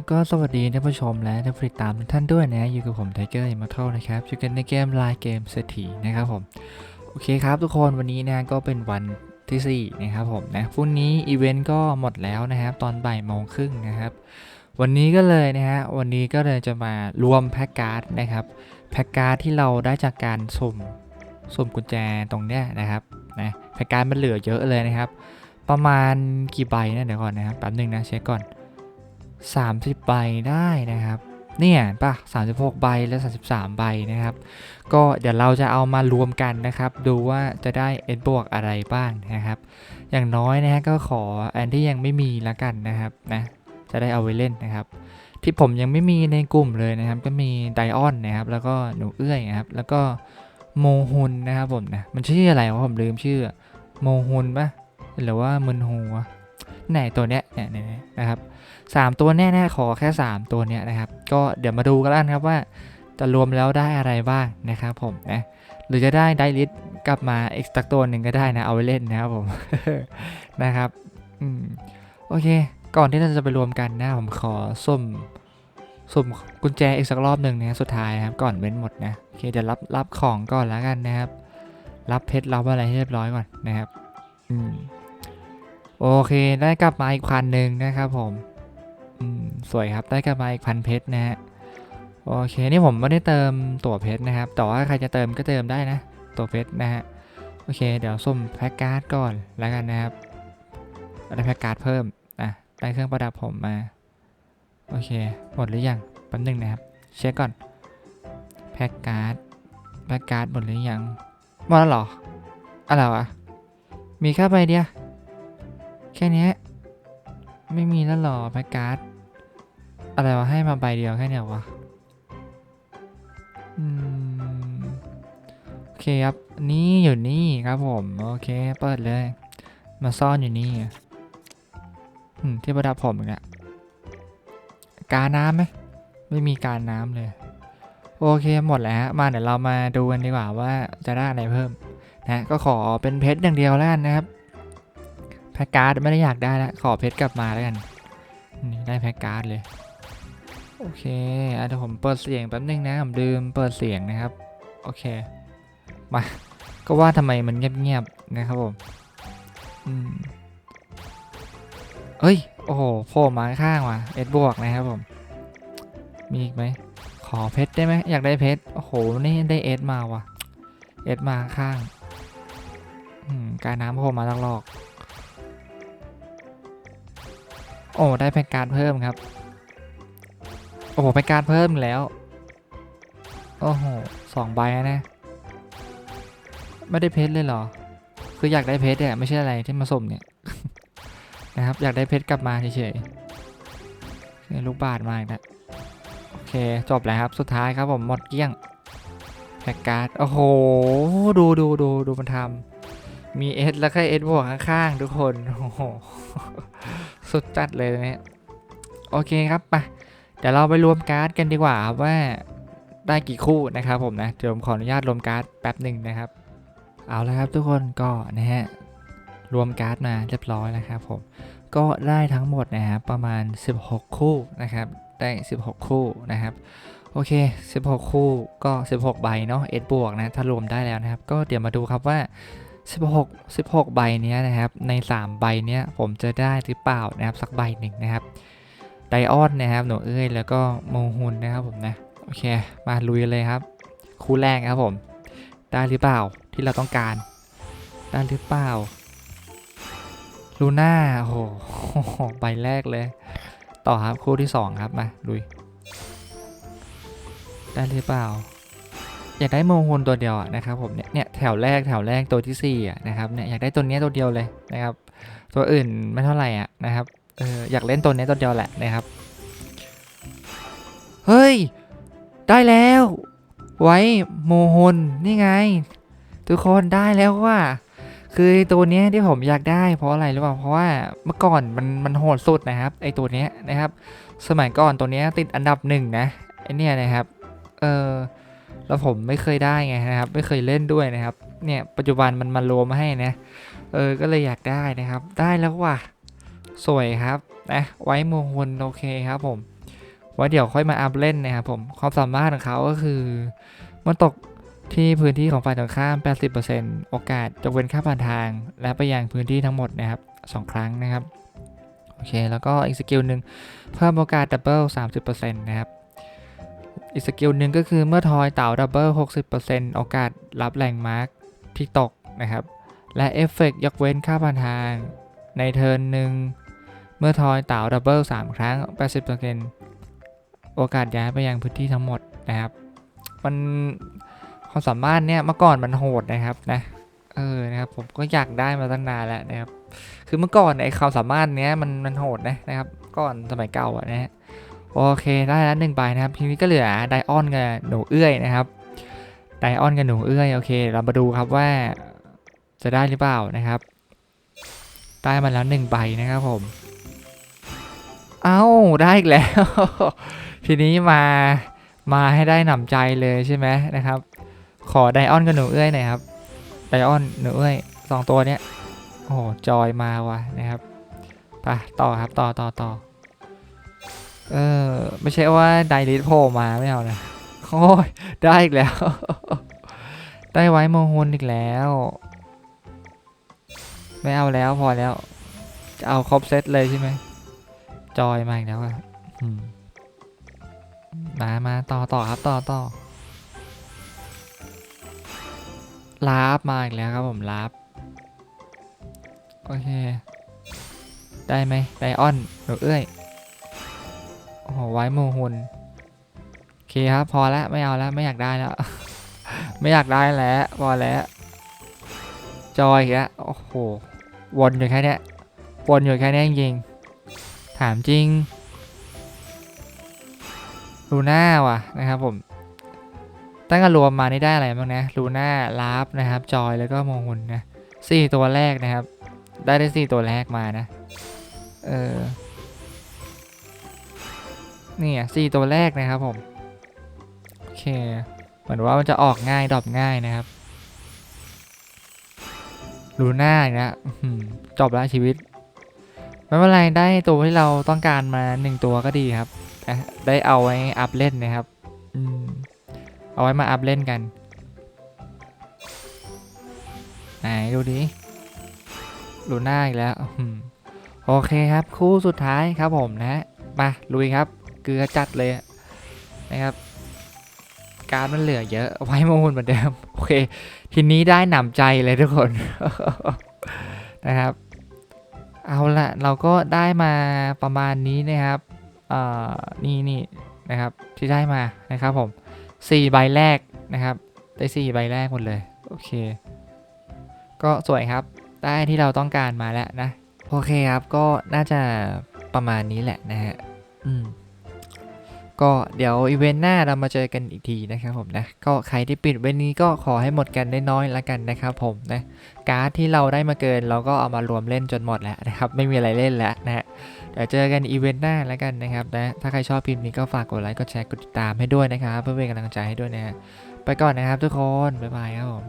ับก็สวัสดีท่านผู้ชมและท่านผู้ติดตามทุกท่านด้วยนะ อยู่กับผมไทเกอร์อิมมอร์ทัลนะครับอยู่กันในเกมลน์เกมเศรษฐีนะครับผม โอเคครับทุกคนวันนี้นะก็เป็นวันที่4นะครับผมนะพรุ่งนี้อีเวนต์ก็หมดแล้วนะครับ ตอนบ่ายโมงครึ่งนะครับ วันนี้ก็เลยนะฮะวันนี้ก็เลยจะมารวมแพ็กการ์ดนะครับแพ็กการ์ดที่เราได้จากการสุ่มสุ่มกุญแจตรงเนี้ยนะครับนะแพ็กการ์ดมันเหลือเยอะเลยนะครับ ประมาณกี่ใบนะเดี๋ยวก่อนนะครับแป๊บหนึงนะเช็คก่อน 30 ใบได้นะครับ เนี่ยป่ะ36 ใบและ 33 ใบนะครับ ก็เดี๋ยวเราจะเอามารวมกันนะครับ ดูว่าจะได้ S บวกอะไรบ้างนะครับ อย่างน้อยนะฮะก็ขออันที่ยังไม่มีละกันนะครับนะจะได้เอาไว้เล่นนะครับ ที่ผมยังไม่มีในกลุ่มเลยนะครับ ก็มีไดออนนะครับ แล้วก็หนูเอื้อยนะครับ แล้วก็โมฮุนนะครับผมนะมันชื่ออะไรวะผมลืมชื่อโมฮุนปะหรือว่ามึนฮูวะ ไหนตัวเนี้ยเนี่ยนะครับสามตัวแน่ๆขอแค่ 3 ตัวเนี้ยนะครับ ก็เดี๋ยวมาดูกันแล้วครับว่าจะรวมแล้วได้อะไรบ้างนะครับผมนะหรือจะได้ไดลิสกลับมาอีกสักตัวหนึ่งก็ได้นะเอาไว้เล่นนะครับผมนะครับอืมโอเค ก่อนที่เราจะไปรวมกันนะผมขอสุ่มสุ่มกุญแจอีกสักรอบหนึ่งนะสุดท้ายนะครับก่อนเว้นหมดนะโอเคเดี๋ยวรับรับของก่อนแล้วกันนะครับ รับเพชรรับอะไรให้เรียบร้อยก่อนนะครับ อืม โอเคได้กลับมาอีกพันหนึ่งนะครับผมสวยครับได้กลับมาอีกพันเพชรนะฮะโอเคนี่ผมไม่ได้เติมตั๋วเพชรนะครับแต่ว่าใครจะเติมก็เติมได้นะ ตั๋วเพชรนะฮะโอเค เดี๋ยวส้มแพ็กการ์ดก่อนแล้วกันนะครับได้แพ็กการ์ดเพิ่มอะได้เครื่องประดับผมมาโอเคหมดหรือยังแป๊บนึงนะครับเช็คก่อนแพ็กการ์ดแพ็กการ์ดหมดหรือยังหมดแล้วหรออะไรวะมีแค่ใบเดียว แค่นี้ไม่มีแล้วหรอแพ็กการ์ดอะไรวะให้มาใบเดียวแค่เนี้ยวะอืมโอเคครับนี่อยู่นี่ครับผมโอเคเปิดเลย มาซ่อนอยู่นี่อืมที่ประดับผมอีกอะกาน้ำไหมไม่มีการน้ำเลย โอเคหมดแล้วฮะมาเดี๋ยวเรามาดูกันดีกว่าว่าจะได้อะไรเพิ่มนะก็ขอเป็นเพชรอย่างเดียวแล้วกันนะครับ พ็กการ์ดไม่ได้อยากได้แล้วขอเพชรกลับมาแล้วกันนี่ได้แพ็กการ์ดเลย โอเคอะเดี๋ยวผมเปิดเสียงแป๊บนึงนะผมลืมเปิดเสียงนะครับ โอเค มา ก็ว่าทำไมมันเงียบๆนะครับผมอืมเอ้ย โอ้โหโผล่มาข้างว่ะเอ็ดบวกนะครับผม มีอีกไหม ขอเพชรได้ไหมอยากได้เพชร โอ้โห นี่ได้เอสมาว่ะ เอสมาข้าง อืม การน้ำโผล่มาลอกๆ อ้ได้แพ็กการ์ดเพิ่มครับ โอ้โหแพ็กการ์ดเพิ่มแล้ว โอ้โหสองใบนะ ไม่ได้เพชรเลยเหรอ คืออยากได้เพชรเนี่ยไม่ใช่อะไรที่มาสมเนี่ยนะครับ อยากได้เพชรกลับมาเฉยๆลูกบาทมาอีกแล้วโอเคจบแล้วครับสุดท้ายครับผมหมดเกลี้ยงแพ็กการ์ดโอ้โห ดูดูดูดูมันทำมีเอสแล้วก็เอสบวกข้างๆทุกคน โอ้โห สุดจัดเลยเนี่ยโอเคครับไปเดี๋ยวเราไปรวมการ์ดกันดีกว่าครับว่าได้กี่คู่นะครับผมนะเดี๋ยวผมขออนุญาตรวมการ์ดแป๊บหนึ่งนะครับ เอาละครับทุกคนก็นะฮะรวมการ์ดมาเรียบร้อยแล้วครับผมก็ได้ทั้งหมดนะครับประมาณ 16 คู่นะครับได้ 16 คู่นะครับโอเค 16 คู่ก็ 16 ใบเนาะเอสบวกนะ ถ้ารวมได้แล้วนะครับ ก็เดี๋ยวมาดูครับว่า 16 16 ใบเนี้ยนะครับ ใน 3 ใบเนี้ยผมจะได้หรือเปล่านะครับสักใบหนึ่งนะครับไดออนนะครับหนูเอ้ยแล้วก็โมฮุนนะครับผมนะโอเค มาลุยเลยครับ คู่แรกครับผม ได้หรือเปล่าที่เราต้องการ ได้หรือเปล่าลูน่าโอ้โหใบแรกเลย ต่อครับคู่ที่ 2 ครับมาลุย ได้หรือเปล่า อยากได้โมฮุนตัวเดียวนะครับผมเนี่ยเนี่ยแถวแรกแถวแรกตัวที่สี่นะครับเนี่ยอยากได้ตัวนี้ตัวเดียวเลยนะครับ ตัวอื่นไม่เท่าไหร่อะนะครับเอออยากเล่นตัวนี้ตัวเดียวแหละนะครับ เฮ้ย ได้แล้ว ไว้โมฮุนนี่ไง ทุกคนได้แล้วว่าคือตัวนี้ที่ผมอยากได้เพราะอะไรหรือเปล่าเพราะว่าเมื่อก่อนมันมันโหดสุดนะครับไอตัวนี้นะครับ สมัยก่อนตัวนี้ติดอันดับหนึ่งนะไอเนี่ยนะครับเออ แล้วผมไม่เคยได้ไงนะครับ ไม่เคยเล่นด้วยนะครับ เนี่ยปัจจุบันมันมารวมมาให้นะเออก็เลยอยากได้นะครับ ได้แล้วว่ะสวยครับนะไว้โมฮุนโอเคครับผมไว่าเดี๋ยวค่อยมาอัพเล่นนะครับผมความสามารถของเขาก็คือมื่อตกที่พื้นที่ของฝ่ายตรงข้าม 80%โอกาสจะเว้นค่าผ่านทาง และไปยังพื้นที่ทั้งหมดนะครับสองครั้งนะครับ โอเค แล้วก็อีกสกิลหนึ่งเพิ่มโอกาสดับเบิล30%นะครับ อีกสกิลหนึ่งก็คือเมื่อทอยเต่าดับเบิล60%โอกาสรับแรงมาร์กที่ตกนะครับ และเอฟเฟกต์ยกเว้นค่าผ่านทาง ในเทิร์นหนึ่งเมื่อทอยเต่าดับเบิล3ครั้ง 80%โอกาสย้ายไปยังพื้นที่ทั้งหมดนะครับ มันความสามารถเนี่ยเมื่อก่อนมันโหดนะครับนะเออนะครับผมก็อยากได้มาตั้งนานแล้วนะครับ คือเมื่อก่อนไอ้ความสามารถเนี้ยมันมันโหดนะนะครับ ก่อนสมัยเก่าอะนะฮะ โอเคได้แล้วหนึ่งใบนะครับ ทีนี้ก็เหลือไดออนกับหนูเอื้อยนะครับไดออนกับหนูเอื้อยโอเค เรามาดูครับว่าจะได้หรือเปล่านะครับได้มาแล้วหนึ่งใบนะครับผม เอ้าได้อีกแล้ว ทีนี้มามาให้ได้หนำใจเลยใช่ไหมนะครับ ขอไดออนกับหนูเอื้อยหน่อยครับไดออนหนูเอื้อยสองตัวเนี้ยโอ้โหจอยมาว่ะนะครับไปต่อครับต่อต่อต่อ เออไม่ใช่ว่าไดริสโผล่มาไม่เอานะโอ้ยได้อีกแล้ว ได้ไว้โมฮุนอีกแล้ว ไม่เอาแล้วพอแล้ว จะเอาครบเซตเลยใช่ไหมจอยมาอีกแล้วอะมามาต่อต่อครับต่อต่อลาบมาอีกแล้วครับผมลาบโอเค ได้ไหมไดออนหนูเอ้ยโอ้โห ไว้โมหุนโอเคครับพอแล้วไม่เอาแล้วไม่อยากได้แล้ว ไม่อยากได้แล้วพอแล้วจอยอีกแล้วโอ้โหวนอยู่แค่เนี้ยวนอยู่แค่เนี้ยจริงๆถามจริงลูน่าว่ะนะครับผม ตั้งแต่รวมมานี่ได้อะไรบ้างนะลูน่าลาฟนะครับ จอยแล้วก็โมหุนนะสี่ตัวแรกนะครับ ได้ได้สี่ตัวแรกมานะ เออ นี่อะสี่ตัวแรกนะครับผมโอเคเหมือนว่ามันจะออกง่ายดรอปง่ายนะครับลูน่าอีกนะอื้อหือจบแล้วชีวิตไม่เป็นไรได้ตัวที่เราต้องการมาหนึ่งตัวก็ดีครับได้เอาไว้อัพเล่นนะครับอเอาไว้มาอัพเล่นกันไหนดูดิลูน่าอีกแล้วโอเคครับ คู่สุดท้ายครับผมนะมาลุยครับ เกลือจัดเลยนะครับ การมันเหลือเยอะไว้มาหุ่นเหมือนเดิมโอเค ทีนี้ได้หนำใจเลยทุกคนนะครับ เอาละเราก็ได้มาประมาณนี้นะครับเออนี่นี่นะครับที่ได้มานะครับผมสี่ใบแรกนะครับ ได้สี่ใบแรกหมดเลย โอเค ก็สวยครับ ได้ที่เราต้องการมาแล้วนะ โอเคครับ ก็น่าจะประมาณนี้แหละนะฮะ อืม ก็เดี๋ยวอีเวนต์หน้าเรามาเจอกันอีกทีนะครับผมนะ ก็ใครที่ปิดเวนนี้ก็ขอให้หมดกันน้อยๆละกันนะครับผมนะ การ์ดที่เราได้มาเกินเราก็เอามารวมเล่นจนหมดแล้วนะครับ ไม่มีอะไรเล่นแล้วนะฮะ เดี๋ยวเจอกันอีเวนต์หน้าแล้วกันนะครับนะ ถ้าใครชอบพิมพ์นี้ก็ฝากกดไลค์ กดแชร์ กดติดตามให้ด้วยนะครับ เพื่อเป็นกำลังใจให้ด้วยนะฮะ ไปก่อนนะครับทุกคน บ๊ายบายครับผม